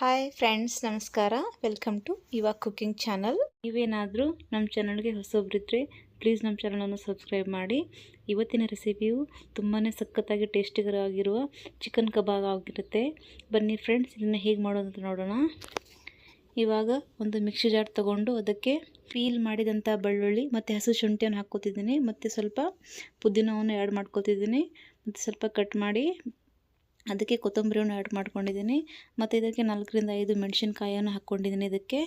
Hi friends ನಮಸ್ಕಾರ. Welcome to Yuva cooking channel ನೀವೇನಾದರೂ ನಮ್ಮ ಚಾನಲ್ಗೆ ಹೊಸೊಬ್ರಿದ್ರೆ ಪ್ಲೀಸ್ ನಮ್ಮ ಚಾನಲನ್ನು ಸಬ್ಸ್ಕ್ರೈಬ್ ಮಾಡಿ. ಇವತ್ತಿನ ರೆಸಿಪಿಯು ತುಂಬಾ ಸಖತ್ತಾಗಿ ಟೇಸ್ಟಿಗರಾಗಿರುವ ಚಿಕನ್ ಕಬಾಬ್ ಆಗಿರುತ್ತೆ. ಬನ್ನಿ ಫ್ರೆಂಡ್ಸ್ ಇದನ್ನು ಹೇಗೆ ಮಾಡೋದು ನೋಡೋಣ. ಇವಾಗ ಒಂದು ಮಿಕ್ಸಿ ಜಾರ್ ತೊಗೊಂಡು ಅದಕ್ಕೆ ಫೀಲ್ ಮಾಡಿದಂಥ ಬೆಳ್ಳುಳ್ಳಿ ಮತ್ತು ಹಸು ಶುಂಠಿಯನ್ನು ಹಾಕ್ಕೋತಿದ್ದೀನಿ. ಮತ್ತು ಸ್ವಲ್ಪ ಪುದೀನವನ್ನು ಆ್ಯಡ್ ಮಾಡ್ಕೋತಿದ್ದೀನಿ. ಮತ್ತು ಸ್ವಲ್ಪ ಕಟ್ ಮಾಡಿ ಅದಕ್ಕೆ ಕೊತ್ತಂಬರಿಯನ್ನು ಆ್ಯಡ್ ಮಾಡ್ಕೊಂಡಿದ್ದೀನಿ ಮತ್ತು ಇದಕ್ಕೆ ನಾಲ್ಕರಿಂದ ಐದು ಮೆಣಸಿನ್ಕಾಯನ್ನು ಹಾಕ್ಕೊಂಡಿದ್ದೀನಿ ಇದಕ್ಕೆ.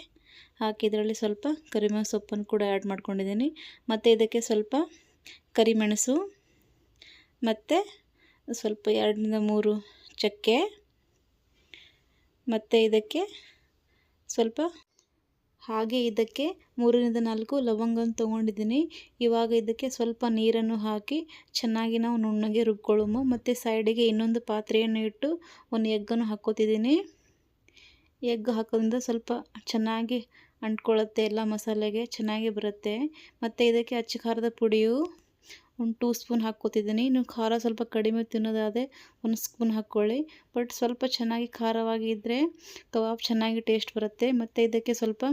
ಹಾಕಿ ಇದರಲ್ಲಿ ಸ್ವಲ್ಪ ಕರಿಬೇವು ಸೊಪ್ಪನ್ನು ಕೂಡ ಆ್ಯಡ್ ಮಾಡ್ಕೊಂಡಿದ್ದೀನಿ ಮತ್ತು ಇದಕ್ಕೆ ಸ್ವಲ್ಪ ಕರಿಮೆಣಸು, ಮತ್ತು ಸ್ವಲ್ಪ ಎರಡರಿಂದ ಮೂರು ಚಕ್ಕೆ, ಮತ್ತು ಇದಕ್ಕೆ ಸ್ವಲ್ಪ ಹಾಗೆ ಇದಕ್ಕೆ ಮೂರರಿಂದ ನಾಲ್ಕು ಲವಂಗನ ತೊಗೊಂಡಿದ್ದೀನಿ. ಇವಾಗ ಇದಕ್ಕೆ ಸ್ವಲ್ಪ ನೀರನ್ನು ಹಾಕಿ ಚೆನ್ನಾಗಿ ನಾವು ನುಣ್ಣಗೆ ರುಬ್ಕೊಳ್ಳೋಮು. ಮತ್ತು ಸೈಡಿಗೆ ಇನ್ನೊಂದು ಪಾತ್ರೆಯನ್ನು ಇಟ್ಟು ಒಂದು ಎಗ್ಗನ್ನು ಹಾಕೋತಿದ್ದೀನಿ ಎಗ್ ಹಾಕೋದ್ರಿಂದ ಸ್ವಲ್ಪ ಚೆನ್ನಾಗಿ ಅಂಟ್ಕೊಳ್ಳುತ್ತೆ ಎಲ್ಲ ಮಸಾಲೆಗೆ, ಚೆನ್ನಾಗಿ ಬರುತ್ತೆ. ಮತ್ತು ಇದಕ್ಕೆ ಅಚ್ಚ ಖಾರದ ಪುಡಿಯು ಒಂದು ಟೂ ಸ್ಪೂನ್ ಹಾಕ್ಕೋತಿದ್ದೀನಿ. ಇನ್ನು ಖಾರ ಸ್ವಲ್ಪ ಕಡಿಮೆ ತಿನ್ನೋದಾದರೆ ಒಂದು ಸ್ಪೂನ್ ಹಾಕ್ಕೊಳ್ಳಿ. ಬಟ್ ಸ್ವಲ್ಪ ಚೆನ್ನಾಗಿ ಖಾರವಾಗಿ ಇದ್ದರೆ ಕಬಾಬ್ ಚೆನ್ನಾಗಿ ಟೇಸ್ಟ್ ಬರುತ್ತೆ. ಮತ್ತು ಇದಕ್ಕೆ ಸ್ವಲ್ಪ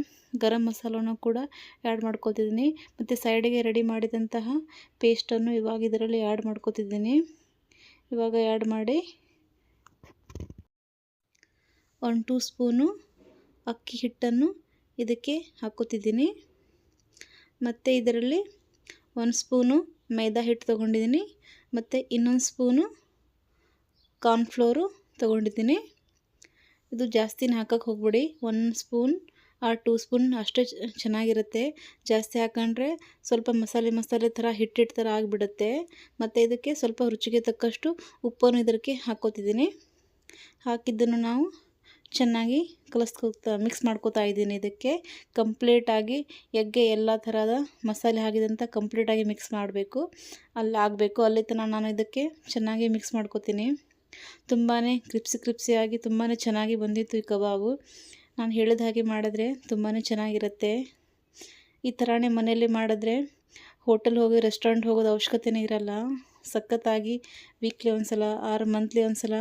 ಗರಂ ಮಸಾಲನ ಕೂಡ ಆ್ಯಡ್ ಮಾಡ್ಕೋತಿದ್ದೀನಿ. ಮತ್ತು ಸೈಡಿಗೆ ರೆಡಿ ಮಾಡಿದಂತಹ ಪೇಸ್ಟನ್ನು ಇವಾಗ ಇದರಲ್ಲಿ ಆ್ಯಡ್ ಮಾಡ್ಕೋತಿದ್ದೀನಿ. ಇವಾಗ ಆ್ಯಡ್ ಮಾಡಿ ಒಂದು ಟೂ ಸ್ಪೂನು ಅಕ್ಕಿ ಹಿಟ್ಟನ್ನು ಇದಕ್ಕೆ ಹಾಕೋತಿದ್ದೀನಿ ಮತ್ತು ಇದರಲ್ಲಿ ಒಂದು ಸ್ಪೂನು ಮೈದಾ ಹಿಟ್ಟು ತೊಗೊಂಡಿದ್ದೀನಿ ಮತ್ತು ಇನ್ನೊಂದು ಸ್ಪೂನು ಕಾರ್ನ್ಫ್ಲೋರು ತೊಗೊಂಡಿದ್ದೀನಿ. ಇದು ಜಾಸ್ತಿನ ಹಾಕಕ್ಕೆ ಹೋಗ್ಬಿಡಿ. ಒಂದು ಸ್ಪೂನ್ ಆ ಟೂ ಸ್ಪೂನ್ ಅಷ್ಟೇ ಚೆನ್ನಾಗಿರುತ್ತೆ. ಜಾಸ್ತಿ ಹಾಕೊಂಡ್ರೆ ಸ್ವಲ್ಪ ಮಸಾಲೆ ಮಸಾಲೆ ಥರ ಹಿಟ್ಟಿಟ್ಟು ಥರ ಆಗಿಬಿಡುತ್ತೆ. ಮತ್ತು ಇದಕ್ಕೆ ಸ್ವಲ್ಪ ರುಚಿಗೆ ತಕ್ಕಷ್ಟು ಉಪ್ಪನ್ನು ಇದಕ್ಕೆ ಹಾಕೋತಿದ್ದೀನಿ ಹಾಕಿದ್ದನ್ನು ನಾವು ಚೆನ್ನಾಗಿ ಕಲಿಸ್ಕೋತಾ ಮಿಕ್ಸ್ ಮಾಡ್ಕೋತಾ ಇದ್ದೀನಿ ಇದಕ್ಕೆ. ಕಂಪ್ಲೀಟಾಗಿ ಎಗ್ಗೆ ಎಲ್ಲ ಥರದ ಮಸಾಲೆ ಆಗಿದಂಥ ಕಂಪ್ಲೀಟಾಗಿ ಮಿಕ್ಸ್ ಮಾಡಬೇಕು. ಅಲ್ಲಿ ಆಗಬೇಕು. ಅಲ್ಲಿ ತನಕ ನಾನು ಇದಕ್ಕೆ ಚೆನ್ನಾಗಿ ಮಿಕ್ಸ್ ಮಾಡ್ಕೋತೀನಿ. ತುಂಬಾ ಕ್ರಿಪ್ಸಿ ಕ್ರಿಪ್ಸಿಯಾಗಿ ತುಂಬಾ ಚೆನ್ನಾಗಿ ಬಂದಿತ್ತು ಈ ಕಬಾಬು. ನಾನು ಹೇಳಿದ ಹಾಗೆ ಮಾಡಿದ್ರೆ ತುಂಬಾ ಚೆನ್ನಾಗಿರುತ್ತೆ. ಈ ಥರನೇ ಮನೆಯಲ್ಲಿ ಮಾಡಿದ್ರೆ ಹೋಟೆಲ್ ಹೋಗಿ ರೆಸ್ಟೋರೆಂಟ್ ಹೋಗೋದು ಅವಶ್ಯಕತೆನೇ ಇರಲ್ಲ. ಸಖತ್ತಾಗಿ ವೀಕ್ಲಿ ಒಂದು ಸಲ ಆರು ಮಂತ್ಲಿ ಒಂದು ಸಲ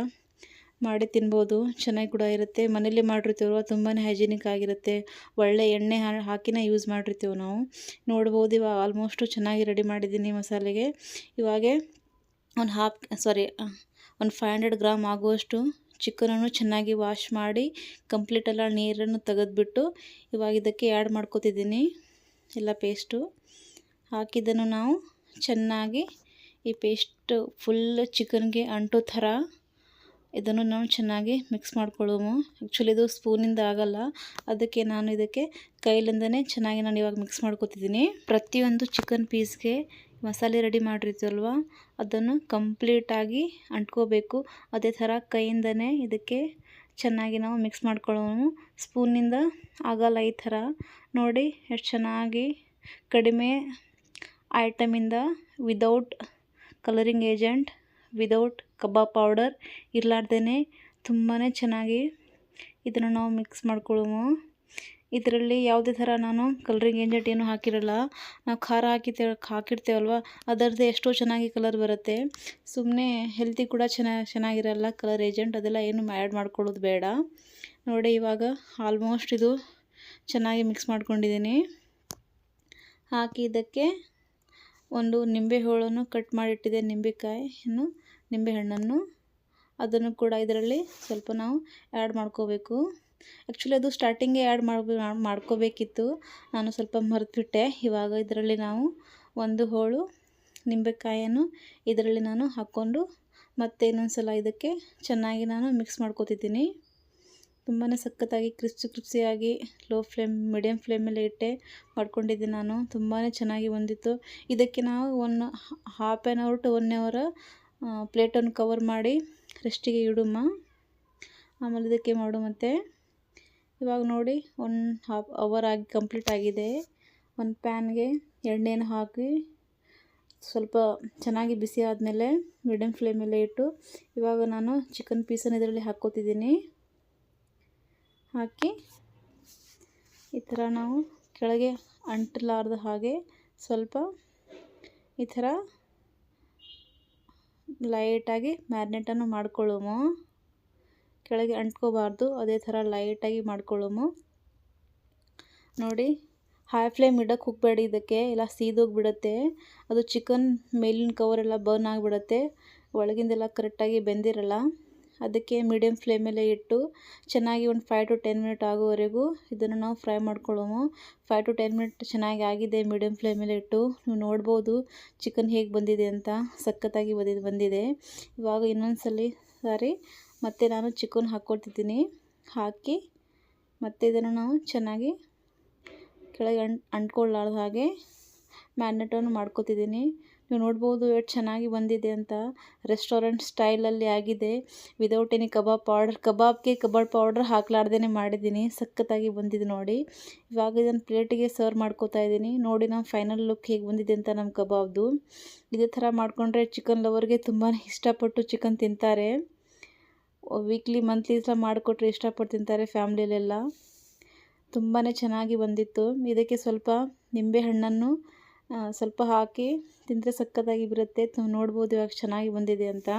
ಮಾಡಿ ತಿನ್ಬೋದು. ಚೆನ್ನಾಗಿ ಕೂಡ ಇರುತ್ತೆ. ಮನೇಲಿ ಮಾಡಿರ್ತೀವಲ್ವ? ತುಂಬಾ ಹೈಜಿನಿಕ್ ಆಗಿರುತ್ತೆ. ಒಳ್ಳೆ ಎಣ್ಣೆ ಹಾಕಿನೇ ಯೂಸ್ ಮಾಡಿರ್ತೀವಿ ನಾವು? ನೋಡ್ಬೋದು. ಇವಾಗ ಆಲ್ಮೋಸ್ಟು ಚೆನ್ನಾಗಿ ರೆಡಿ ಮಾಡಿದ್ದೀನಿ ಮಸಾಲೆಗೆ. ಇವಾಗೆ ಒಂದು ಹಾಫ್ ಸಾರಿ ಒಂದು ಫೈವ್ ಹಂಡ್ರೆಡ್ ಗ್ರಾಮ್ ಆಗುವಷ್ಟು ಚಿಕನನ್ನು ಚೆನ್ನಾಗಿ ವಾಶ್ ಮಾಡಿ ಕಂಪ್ಲೀಟೆಲ್ಲ ನೀರನ್ನು ತೆಗೆದುಬಿಟ್ಟು ಇವಾಗ ಇದಕ್ಕೆ ಆ್ಯಡ್ ಮಾಡ್ಕೋತಿದ್ದೀನಿ. ಎಲ್ಲ ಪೇಸ್ಟು ಹಾಕಿದ್ದನ್ನು ನಾವು ಚೆನ್ನಾಗಿ ಈ ಪೇಸ್ಟು ಫುಲ್ ಚಿಕನ್ಗೆ ಅಂಟೋ ಥರ ಇದನ್ನು ನಾವು ಚೆನ್ನಾಗಿ ಮಿಕ್ಸ್ ಮಾಡ್ಕೊಳ್ಳೋಮು. ಆ್ಯಕ್ಚುಲಿ ಇದು ಸ್ಪೂನಿಂದ ಆಗಲ್ಲ. ಅದಕ್ಕೆ ನಾನು ಇದಕ್ಕೆ ಕೈಲಿಂದನೇ ಚೆನ್ನಾಗಿ ನಾನು ಇವಾಗ ಮಿಕ್ಸ್ ಮಾಡ್ಕೊತಿದ್ದೀನಿ. ಪ್ರತಿಯೊಂದು ಚಿಕನ್ ಪೀಸ್ಗೆ ಮಸಾಲೆ ರೆಡಿ ಮಾಡಿರ್ತೀವಲ್ವ? ಅದನ್ನು ಕಂಪ್ಲೀಟಾಗಿ ಅಂಟ್ಕೋಬೇಕು. ಅದೇ ಥರ ಕೈಯಿಂದನೇ ಇದಕ್ಕೆ ಚೆನ್ನಾಗಿ ನಾವು ಮಿಕ್ಸ್ ಮಾಡ್ಕೊಳ್ಳೋನು ಸ್ಪೂನಿಂದ ಆಗಲ್ಲ ಈ ಥರ. ನೋಡಿ, ಎಷ್ಟು ಚೆನ್ನಾಗಿ ಕಡಿಮೆ ಐಟಮಿಂದ without colouring agent without kebab powder ಇರಲಾರ್ದೇ ತುಂಬಾ ಚೆನ್ನಾಗಿ ಇದನ್ನು ನಾವು ಮಿಕ್ಸ್ ಮಾಡ್ಕೊಳ್ಳೋಣ ಇದರಲ್ಲಿ ಯಾವುದೇ ಥರ ನಾನು ಕಲರಿಂಗ್ ಏಜೆಂಟ್ ಏನು ಹಾಕಿರಲ್ಲ. ನಾವು ಖಾರ ಹಾಕಿರ್ತೇವೆ, ಹಾಕಿರ್ತೇವಲ್ವ? ಅದರದ್ದೇ ಎಷ್ಟೋ ಚೆನ್ನಾಗಿ ಕಲರ್ ಬರುತ್ತೆ. ಸುಮ್ಮನೆ ಹೆಲ್ತಿ ಕೂಡ ಚೆನ್ನಾಗಿ ಚೆನ್ನಾಗಿರಲ್ಲ ಕಲರ್ ಏಜೆಂಟ್ ಅದೆಲ್ಲ ಏನು ಆ್ಯಡ್ ಮಾಡ್ಕೊಳ್ಳೋದು ಬೇಡ. ನೋಡಿ ಇವಾಗ ಆಲ್ಮೋಸ್ಟ್ ಇದು ಚೆನ್ನಾಗಿ ಮಿಕ್ಸ್ ಮಾಡ್ಕೊಂಡಿದ್ದೀನಿ. ಹಾಕಿ ಇದಕ್ಕೆ ಒಂದು ನಿಂಬೆ ಹೋಳನ್ನು ಕಟ್ ಮಾಡಿಟ್ಟಿದೆ ನಿಂಬೆಕಾಯಿಯನ್ನು. ನಿಂಬೆಹಣ್ಣನ್ನು. ಅದನ್ನು ಕೂಡ ಇದರಲ್ಲಿ ಸ್ವಲ್ಪ ನಾವು ಆ್ಯಡ್ ಮಾಡ್ಕೋಬೇಕು. ಆ್ಯಕ್ಚುಲಿ ಅದು ಸ್ಟಾರ್ಟಿಂಗೇ ಆ್ಯಡ್ ಮಾಡ್ಬೇ, ಮಾಡ್ಕೋಬೇಕಿತ್ತು. ನಾನು ಸ್ವಲ್ಪ ಮರೆತುಬಿಟ್ಟೆ ಇವಾಗ ಇದರಲ್ಲಿ ನಾವು ಒಂದು ಹೋಳು ನಿಂಬೆಕಾಯನ್ನು ಇದರಲ್ಲಿ ನಾನು ಹಾಕ್ಕೊಂಡು ಮತ್ತೆ ಇನ್ನೊಂದು ಸಲ ಇದಕ್ಕೆ ಚೆನ್ನಾಗಿ ನಾನು ಮಿಕ್ಸ್ ಮಾಡ್ಕೋತಿದ್ದೀನಿ. ತುಂಬಾ ಸಖತ್ತಾಗಿ ಕ್ರಿಸ್ಪಿ ಕ್ರಿಪ್ಸಿಯಾಗಿ ಲೋ ಫ್ಲೇಮ್ ಮೀಡಿಯಮ್ ಫ್ಲೇಮಲ್ಲಿ ಇಟ್ಟೆ ಮಾಡ್ಕೊಂಡಿದ್ದೆ ನಾನು. ತುಂಬಾ ಚೆನ್ನಾಗಿ ಬಂದಿತ್ತು. ಇದಕ್ಕೆ ನಾವು one half an hour to one hour ಪ್ಲೇಟನ್ನು cover ಮಾಡಿ ರೆಸ್ಟಿಗೆ ಇಡುಮ. ಆಮೇಲೆ ಇದಕ್ಕೆ ಮಾಡು ಮತ್ತೆ. ಇವಾಗ ನೋಡಿ ಒನ್ ಹಾಫ್ ಅವರ್ ಆಗಿ ಕಂಪ್ಲೀಟ್ ಆಗಿದೆ. ಒಂದು ಪ್ಯಾನ್ಗೆ ಎಣ್ಣೆನ ಹಾಕಿ, ಸ್ವಲ್ಪ ಚೆನ್ನಾಗಿ ಬಿಸಿ ಆದಮೇಲೆ ಮೀಡಿಯಮ್ ಫ್ಲೇಮಲ್ಲೇ ಇಟ್ಟು, ಇವಾಗ ನಾನು ಚಿಕನ್ ಪೀಸನ್ನು ಇದರಲ್ಲಿ ಹಾಕ್ಕೋತಿದ್ದೀನಿ. ಹಾಕಿ, ಈ ಥರ ನಾವು ಕೆಳಗೆ ಅಂಟಲಾರ್ದ ಹಾಗೆ ಸ್ವಲ್ಪ ಈ ಥರ ಲೈಟಾಗಿ ಮ್ಯಾರಿನೇಟನ್ನು ಮಾಡ್ಕೊಳ್ಳೋಮು. ಕೆಳಗೆ ಅಂಟ್ಕೋಬಾರ್ದು, ಅದೇ ಥರ ಲೈಟಾಗಿ ಮಾಡ್ಕೊಳ್ಳೋಮು. ನೋಡಿ ಹೈ ಫ್ಲೇಮ್ ಇಡೋಕೆ ಹೋಗ್ಬೇಡಿ ಇದಕ್ಕೆ, ಇಲ್ಲ ಸೀದೋಗಿಬಿಡತ್ತೆ. ಅದು ಚಿಕನ್ ಮೇಲಿನ ಕವರೆಲ್ಲ ಬರ್ನ್ ಆಗಿಬಿಡತ್ತೆ. ಒಳಗಿಂದೆಲ್ಲ ಕರೆಕ್ಟಾಗಿ ಬೆಂದಿರಲ್ಲ. ಅದಕ್ಕೆ ಮೀಡಿಯಮ್ ಫ್ಲೇಮಲ್ಲೇ ಇಟ್ಟು ಚೆನ್ನಾಗಿ ಒಂದು ಫೈವ್ ಟು ಟೆನ್ ಮಿನಿಟ್ ಆಗೋವರೆಗೂ ಇದನ್ನು ನಾವು ಫ್ರೈ ಮಾಡ್ಕೊಳ್ಳೋಮು. ಫೈವ್ ಟು ಟೆನ್ ಮಿನಿಟ್ ಚೆನ್ನಾಗಿ ಆಗಿದೆ ಮೀಡಿಯಮ್ ಫ್ಲೇಮಲ್ಲೇ ಇಟ್ಟು. ನೀವು ನೋಡ್ಬೋದು ಚಿಕನ್ ಹೇಗೆ ಬಂದಿದೆ ಅಂತ, ಸಖತ್ತಾಗಿ ಬಂದಿದೆ ಬಂದಿದೆ. ಇವಾಗ ಇನ್ನೊಂದು ಸಲ ಸಾರಿ, ಮತ್ತೆ ನಾನು ಚಿಕನ್ ಹಾಕ್ಕೊಡ್ತಿದ್ದೀನಿ. ಹಾಕಿ ಮತ್ತು ಇದನ್ನು ನಾವು ಚೆನ್ನಾಗಿ ಕೆಳಗೆ ಅಂಟ್ ಹಾಗೆ ಮ್ಯಾರಿನೇಟನ್ನು ಮಾಡ್ಕೊತಿದ್ದೀನಿ. ನೀವು ನೋಡ್ಬೋದು ಎಷ್ಟು ಚೆನ್ನಾಗಿ ಬಂದಿದೆ ಅಂತ ರೆಸ್ಟೋರೆಂಟ್ ಸ್ಟೈಲಲ್ಲಿ ಆಗಿದೆ. ವಿದೌಟ್ ಎನಿ ಕಬಾಬ್ ಪೌಡರ್ ಕಬಾಬ್ಗೆ ಕಬಾಬ್ ಪೌಡ್ರ್ ಹಾಕ್ಲಾರ್ದೇ ಮಾಡಿದ್ದೀನಿ. ಸಖತ್ತಾಗಿ ಬಂದಿದೆ ನೋಡಿ. ಇವಾಗ ಇದನ್ನು ಪ್ಲೇಟಿಗೆ ಸರ್ವ್ ಮಾಡ್ಕೋತಾ ಇದ್ದೀನಿ. ನೋಡಿ ನಾವು ಫೈನಲ್ ಲುಕ್ ಹೇಗೆ ಬಂದಿದೆ ಅಂತ ನಮ್ಮ ಕಬಾಬ್ದು ಇದೇ ಥರ ಮಾಡಿಕೊಂಡ್ರೆ ಚಿಕನ್ ಲವರ್ಗೆ ತುಂಬಾ ಇಷ್ಟಪಟ್ಟು ಚಿಕನ್ ತಿಂತಾರೆ. ವೀಕ್ಲಿ ಮಂತ್ಲಿ ಥರ ಮಾಡಿಕೊಟ್ರೆ ಇಷ್ಟಪಟ್ಟು ತಿಂತಾರೆ ಫ್ಯಾಮ್ಲಿಲೆಲ್ಲ ತುಂಬಾ ಚೆನ್ನಾಗಿ ಬಂದಿತ್ತು. ಇದಕ್ಕೆ ಸ್ವಲ್ಪ ನಿಂಬೆಹಣ್ಣನ್ನು ಸ್ವಲ್ಪ ಹಾಕಿ ತಿಂದರೆ ಸಕ್ಕತ್ತಾಗಿ ಬಿರುತ್ತೆ. ನೋಡ್ಬೋದು ಇವಾಗ ಚೆನ್ನಾಗಿ ಬಂದಿದೆ ಅಂತ.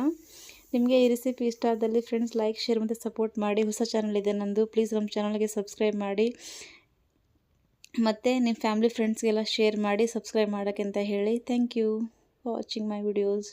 ನಿಮಗೆ ಈ ರೆಸಿಪಿ ಇಷ್ಟ ಆದಲ್ಲಿ ಫ್ರೆಂಡ್ಸ್ ಲೈಕ್ ಶೇರ್ ಮತ್ತು ಸಪೋರ್ಟ್ ಮಾಡಿ. ಹೊಸ ಚಾನಲ್ ಇದೆ ನಂದು. ಪ್ಲೀಸ್ ನಮ್ಮ ಚಾನಲ್ಗೆ ಸಬ್ಸ್ಕ್ರೈಬ್ ಮಾಡಿ. ಮತ್ತು ನಿಮ್ಮ ಫ್ಯಾಮ್ಲಿ ಫ್ರೆಂಡ್ಸ್ಗೆಲ್ಲ ಶೇರ್ ಮಾಡಿ ಸಬ್ಸ್ಕ್ರೈಬ್ ಮಾಡೋಕ್ಕೆ ಅಂತ ಹೇಳಿ. Thank you watching my videos